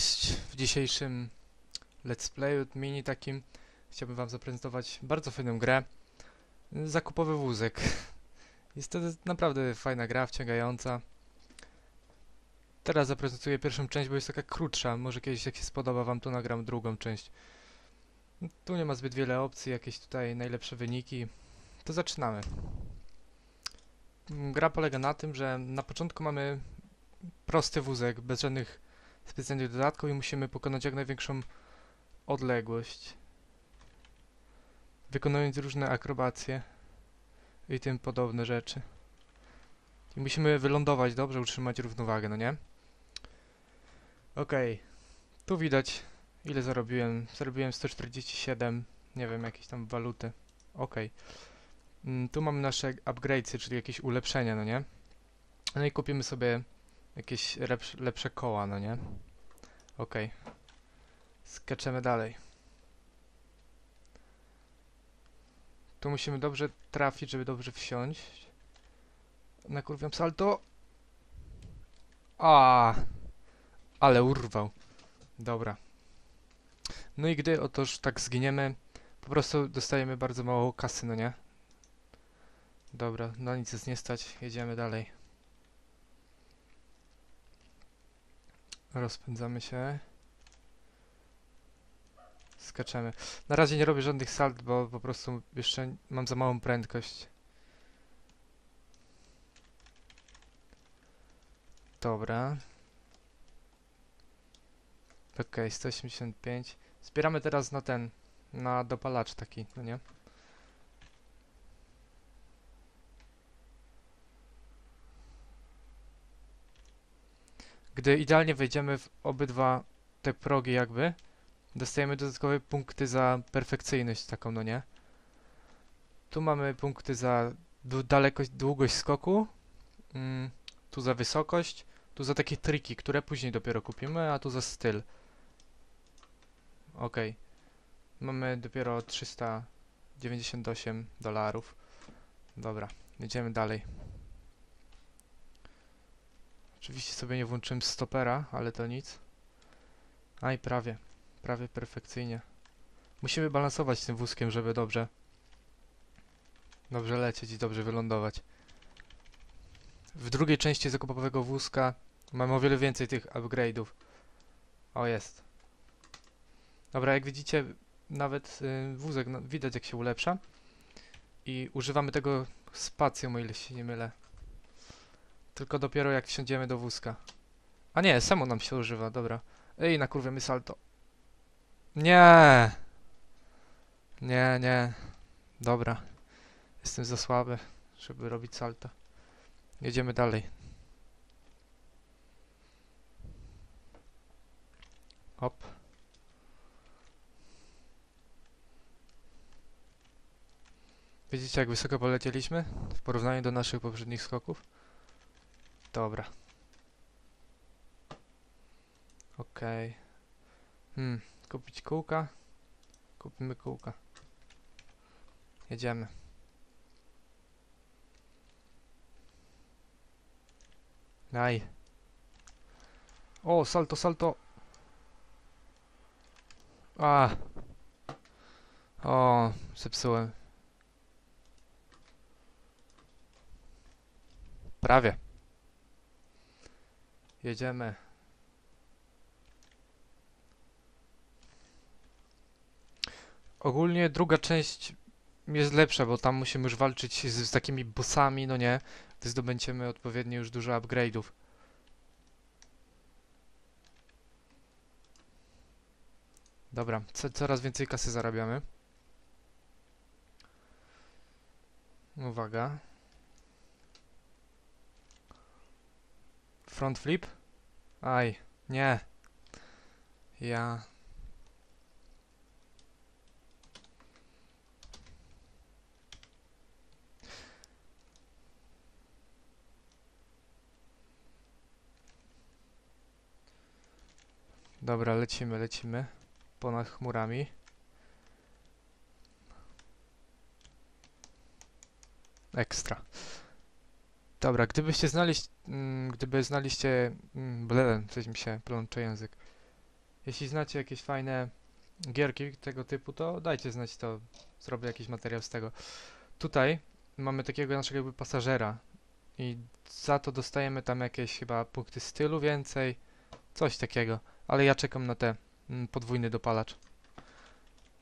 Cześć, w dzisiejszym let's playu mini takim. Chciałbym wam zaprezentować bardzo fajną grę. Zakupowy wózek. Jest to naprawdę fajna gra, wciągająca. Teraz zaprezentuję pierwszą część, bo jest taka krótsza. Może kiedyś jak się spodoba wam, to nagram drugą część. Tu nie ma zbyt wiele opcji, jakieś tutaj najlepsze wyniki. To zaczynamy. Gra polega na tym, że na początku mamy prosty wózek, bez żadnych specjalnych dodatków i musimy pokonać jak największą odległość. Wykonując różne akrobacje i tym podobne rzeczy. I musimy wylądować dobrze, utrzymać równowagę, no nie? Okej. Tu widać ile zarobiłem. Zarobiłem 147, nie wiem, jakieś tam waluty. Okej. Mm, Tu mamy nasze upgrade'y, czyli jakieś ulepszenia, no nie? No i kupimy sobie jakieś lepsze, lepsze koła, no nie? Okej. Skaczemy dalej. Tu musimy dobrze trafić, żeby dobrze wsiąść. Nakurwiam salto. A, Ale urwał. Dobra. No i gdy otoż tak zginiemy, po prostu dostajemy bardzo mało kasy, no nie? Dobra, no nic jest nie stać, jedziemy dalej. Rozpędzamy się. Skaczemy. Na razie nie robię żadnych salt, bo po prostu jeszcze mam za małą prędkość. Dobra. Ok, 185. Zbieramy teraz na ten, na dopalacz taki, no nie? Gdy idealnie wejdziemy w obydwa te progi jakby, dostajemy dodatkowe punkty za perfekcyjność taką, no nie? Tu mamy punkty za dalekość, długość skoku, mm, tu za wysokość, tu za takie triki, które później dopiero kupimy, a tu za styl. Okej. Mamy dopiero 398 dolarów. Dobra, jedziemy dalej. Oczywiście sobie nie włączyłem stopera, ale to nic. Aj, prawie. Prawie perfekcyjnie. Musimy balansować tym wózkiem, żeby dobrze dobrze lecieć i dobrze wylądować. W drugiej części zakupowego wózka mamy o wiele więcej tych upgrade'ów. O, jest. Dobra, jak widzicie, nawet y, wózek no, widać jak się ulepsza. I używamy tego spacją, o ile się nie mylę. Tylko dopiero jak wsiądziemy do wózka. A nie, samo nam się używa, dobra. Ej, nakurwiamy salto. Nie! Nie, nie. Dobra. Jestem za słaby, żeby robić salto. Jedziemy dalej. Hop. Widzicie jak wysoko polecieliśmy w porównaniu do naszych poprzednich skoków? Dobra. Okej. Hmm, kupić kółka? Kupimy kółka. Jedziemy. Daj. O, salto, salto. A. O, zepsułem. Prawie. Jedziemy. Ogólnie druga część jest lepsza, bo tam musimy już walczyć z, z takimi bossami, no nie? Gdy zdobędziemy odpowiednio już dużo upgrade'ów. Dobra, co, coraz więcej kasy zarabiamy. Uwaga. Front flip? Aj, nie. Ja. Dobra, lecimy, lecimy. Ponad chmurami. Ekstra. Dobra, gdybyście znaleźć, mm, gdyby znaliście, mm, ble, coś mi się plącze język. Jeśli znacie jakieś fajne gierki tego typu, to dajcie znać, to zrobię jakiś materiał z tego. Tutaj mamy takiego naszego jakby pasażera i za to dostajemy tam jakieś chyba punkty stylu więcej, coś takiego. Ale ja czekam na te mm, podwójny dopalacz.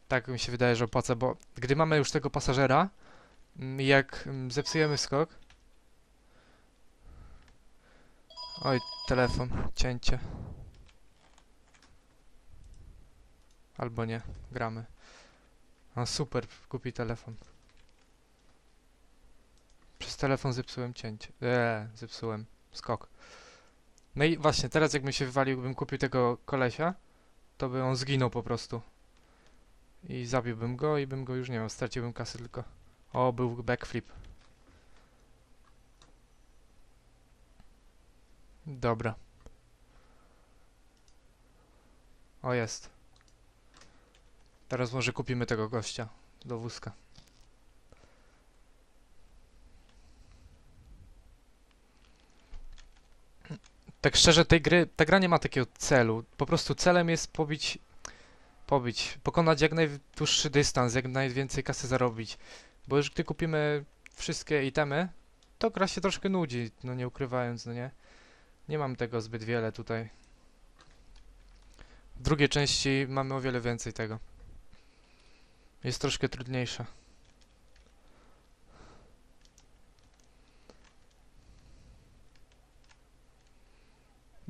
Tak mi się wydaje, że opłaca, bo gdy mamy już tego pasażera, jak zepsujemy skok... Oj, telefon, cięcie. Albo nie, gramy. A super, kupi telefon. Przez telefon zepsułem cięcie. Eee, zepsułem skok. No i właśnie, teraz jakbym się wywalił, bym kupił tego kolesia, to by on zginął po prostu. I zabiłbym go i bym go już nie miał, straciłbym kasy tylko. O, był backflip. Dobra. O, jest. Teraz może kupimy tego gościa do wózka. Tak szczerze, tej gry, ta gra nie ma takiego celu. Po prostu celem jest pobić, pobić, pokonać jak najdłuższy dystans, jak najwięcej kasy zarobić. Bo już gdy kupimy wszystkie itemy, to gra się troszkę nudzi, no nie ukrywając, no nie? Nie mam tego zbyt wiele tutaj. W drugiej części mamy o wiele więcej tego. Jest troszkę trudniejsza.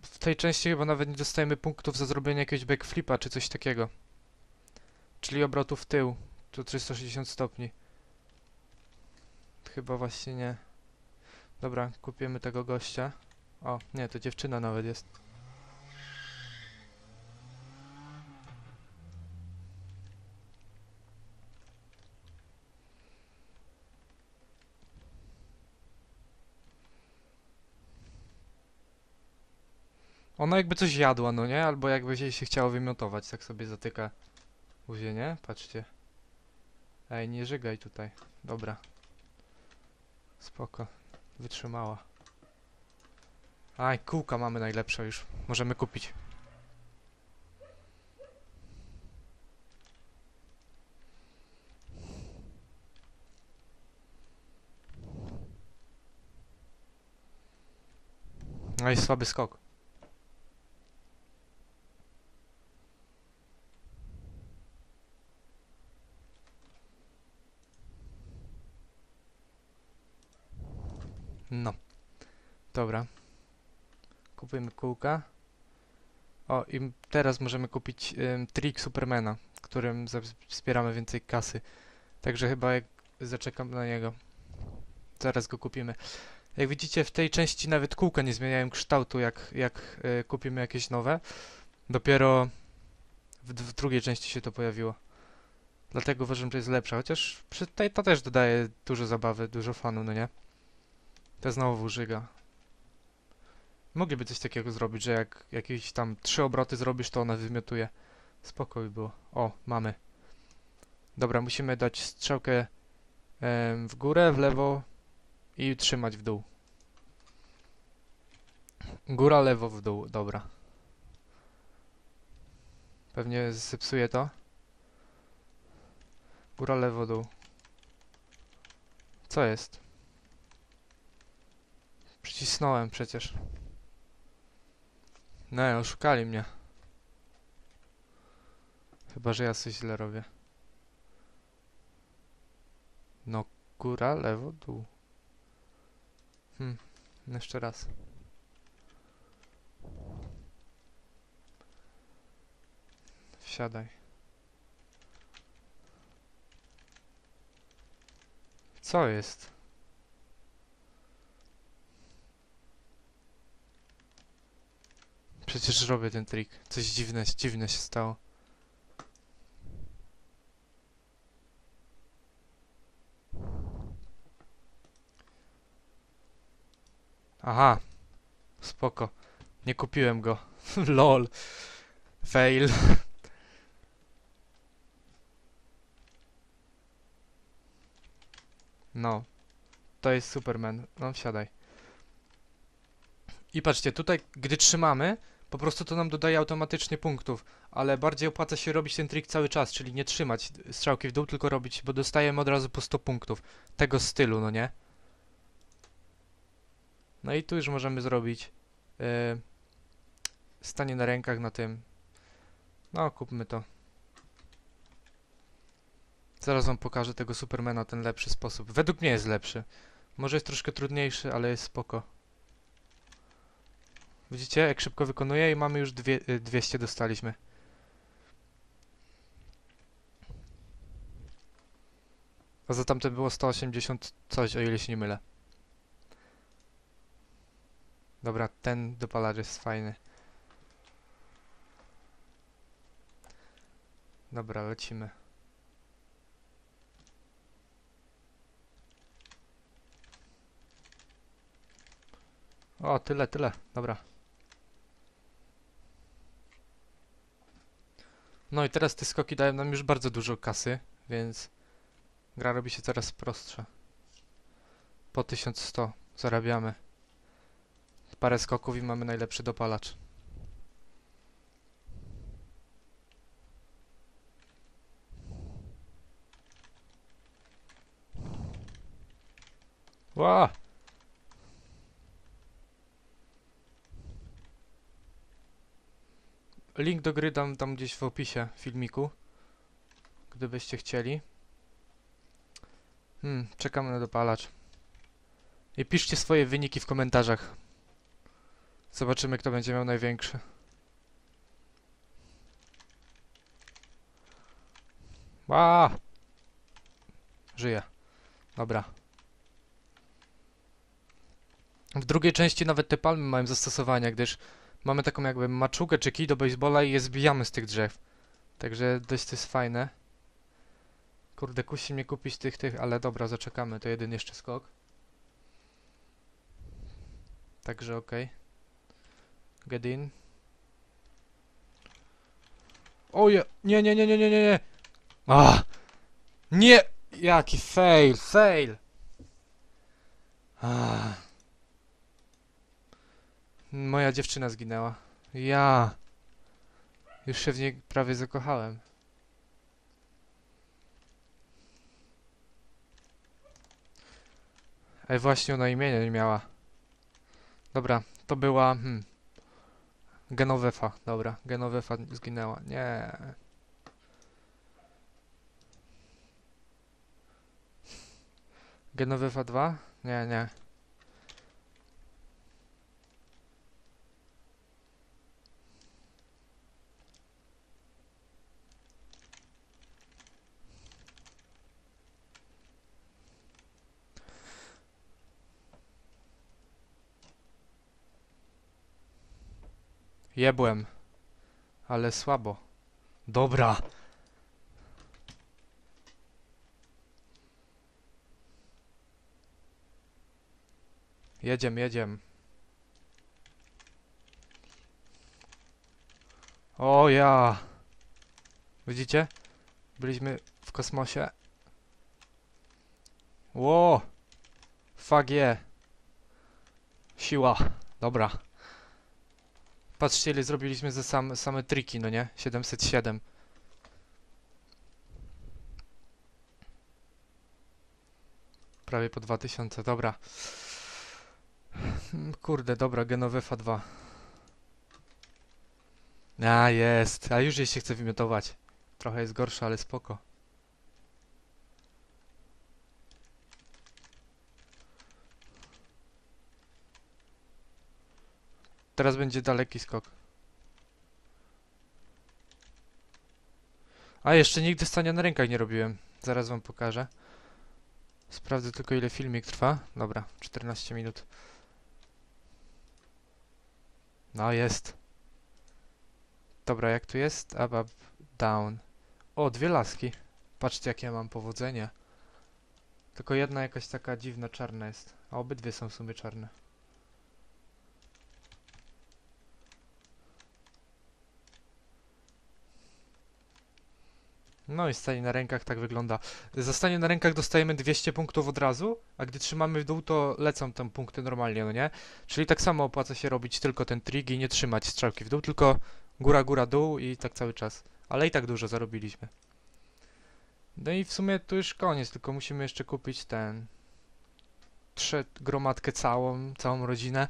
W tej części chyba nawet nie dostajemy punktów za zrobienie jakiegoś backflipa czy coś takiego. Czyli obrotu w tył. Tu 360 stopni. Chyba właśnie nie. Dobra, kupimy tego gościa. O, nie, to dziewczyna nawet jest. Ona jakby coś jadła, no nie? Albo jakby jej się chciało wymiotować, tak sobie zatyka buzię, nie? Patrzcie. Ej, nie żygaj tutaj. Dobra. Spoko. Wytrzymała. Aj, kółka mamy najlepsze już. Możemy kupić. No i słaby skok. No. Dobra. Kupujemy kółka. O, i teraz możemy kupić ym, trik Supermana, którym wspieramy więcej kasy. Także chyba jak zaczekam na niego. Zaraz go kupimy. Jak widzicie, w tej części nawet kółka nie zmieniają kształtu, jak, jak y, kupimy jakieś nowe. Dopiero w, w drugiej części się to pojawiło. Dlatego uważam, że jest lepsza. Chociaż przy tej to też dodaje dużo zabawy, dużo fanu, no nie? To znowu żyga. Mogliby coś takiego zrobić, że jak jakieś tam trzy obroty zrobisz, to ona wymiotuje. Spokój było. O, mamy. Dobra, musimy dać strzałkę em, w górę, w lewo i trzymać w dół. Góra, lewo, w dół. Dobra. Pewnie zepsuje to. Góra, lewo, dół. Co jest? Przycisnąłem przecież. Nie, oszukali mnie. Chyba, że ja coś źle robię. No, góra, lewo, dół. Hmm, jeszcze raz. Wsiadaj. Co jest? Przecież robię ten trik. Coś dziwne, dziwne się stało. Aha. Spoko. Nie kupiłem go. LOL. Fail. No. To jest Superman. No, wsiadaj. I patrzcie, tutaj, gdy trzymamy, Po prostu to nam dodaje automatycznie punktów, ale bardziej opłaca się robić ten trik cały czas, czyli nie trzymać strzałki w dół, tylko robić, bo dostajemy od razu po 100 punktów. Tego stylu, no nie? No i tu już możemy zrobić yy, stanie na rękach na tym. No, kupmy to. Zaraz wam pokażę tego Supermana, ten lepszy sposób. Według mnie jest lepszy. Może jest troszkę trudniejszy, ale jest spoko. Widzicie, jak szybko wykonuje i mamy już dwie, y, 200 dostaliśmy. A za tamte było 180 coś, o ile się nie mylę. Dobra, ten dopalacz jest fajny. Dobra, lecimy. O, tyle, tyle. Dobra. No i teraz te skoki dają nam już bardzo dużo kasy, więc gra robi się coraz prostsza. Po 1100 zarabiamy. Parę skoków i mamy najlepszy dopalacz. Ła! Link do gry dam tam gdzieś w opisie filmiku, gdybyście chcieli. Hmm, czekamy na dopalacz. I piszcie swoje wyniki w komentarzach. Zobaczymy, kto będzie miał największy. A! Żyje. Dobra. W drugiej części nawet te palmy mają zastosowania, gdyż mamy taką jakby maczugę czy kij do baseballa i je zbijamy z tych drzew. Także dość to jest fajne. Kurde, kusi mnie kupić tych, tych, ale dobra, zaczekamy. To jeden jeszcze skok. Także okej. Get in. Oje! Nie, nie, nie, nie, nie, nie, nie! A! Nie! Jaki fail, fail! Ah. Moja dziewczyna zginęła. Ja. Już się w niej prawie zakochałem. Ej, właśnie ona imienia nie miała. Dobra, to była... Hmm. Genovefa, dobra. Genovefa zginęła. Nie. Genovefa 2? Nie, nie. Jebłem. Ale słabo. Dobra. Jedziem, jedziem. O ja. Widzicie? Byliśmy w kosmosie. Ło. Fuck yeah. Siła. Dobra. Patrzcie ile zrobiliśmy ze sam, same triki, no nie? 707. Prawie po 2000, dobra. Hmm, Kurde, dobra, Genovefa 2. A, jest. A już jej się chce wymiotować. Trochę jest gorsza, ale spoko. Teraz będzie daleki skok. A, jeszcze nigdy stania na rękach nie robiłem. Zaraz wam pokażę. Sprawdzę tylko ile filmik trwa. Dobra, 14 minut. No, jest. Dobra, jak tu jest? Up, up, down. O, dwie laski. Patrzcie, jakie ja mam powodzenie. Tylko jedna jakaś taka dziwna czarna jest. A obydwie są w sumie czarne. No i stanie na rękach tak wygląda. Za stanie na rękach dostajemy 200 punktów od razu, a gdy trzymamy w dół, to lecą tam punkty normalnie, no nie? Czyli tak samo opłaca się robić tylko ten trik i nie trzymać strzałki w dół, tylko góra, góra, dół i tak cały czas. Ale i tak dużo zarobiliśmy. No i w sumie to już koniec, tylko musimy jeszcze kupić ten... Trze gromadkę całą, całą rodzinę.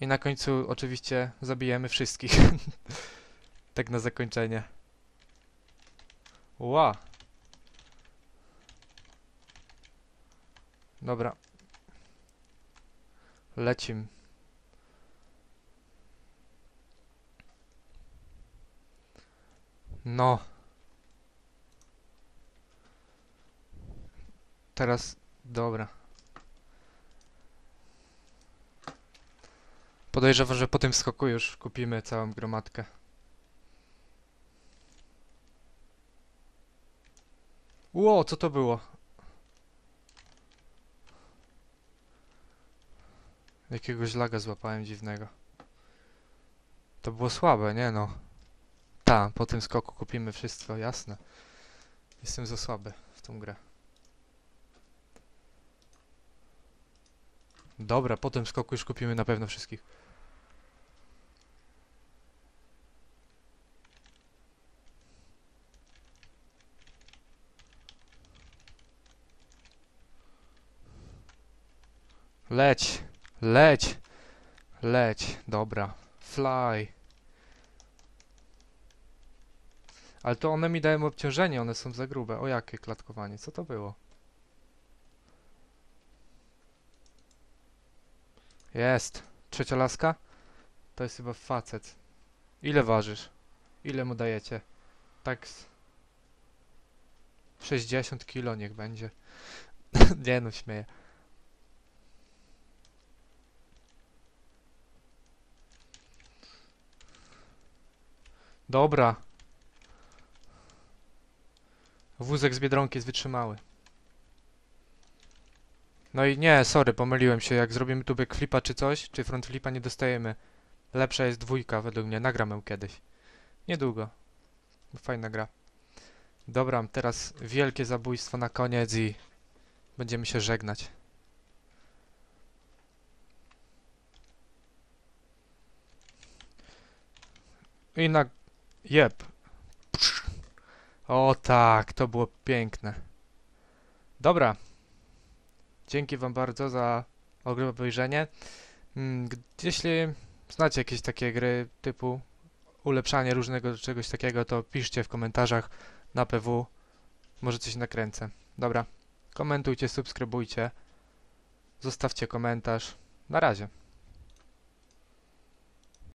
I na końcu oczywiście zabijemy wszystkich. tak na zakończenie. Ła. Dobra. Lecim. No. Teraz, dobra. Podejrzewam, że po tym skoku już kupimy całą gromadkę. Ło, co to było? Jakiegoś laga złapałem dziwnego. To było słabe, nie no. Ta, po tym skoku kupimy wszystko, jasne. Jestem za słaby w tą grę. Dobra, po tym skoku już kupimy na pewno wszystkich. Leć, leć, leć, dobra, fly. Ale to one mi dają obciążenie, one są za grube. O jakie klatkowanie, co to było? Jest. Trzecia laska? To jest chyba facet. Ile ważysz? Ile mu dajecie? Tak z... 60 kilo niech będzie. Nie no, śmieję. Dobra. Wózek z Biedronki jest wytrzymały. No i nie, sorry, pomyliłem się. Jak zrobimy tu backflipa czy coś, czy front flipa nie dostajemy. Lepsza jest dwójka według mnie. Nagram ją kiedyś. Niedługo. Fajna gra. Dobra, teraz wielkie zabójstwo na koniec i będziemy się żegnać. I na... Jep. O tak, to było piękne. Dobra. Dzięki wam bardzo za obejrzenie. Mm, Jeśli znacie jakieś takie gry typu ulepszanie różnego czegoś takiego, to piszcie w komentarzach na PW. Może coś nakręcę. Dobra. Komentujcie, subskrybujcie. Zostawcie komentarz. Na razie.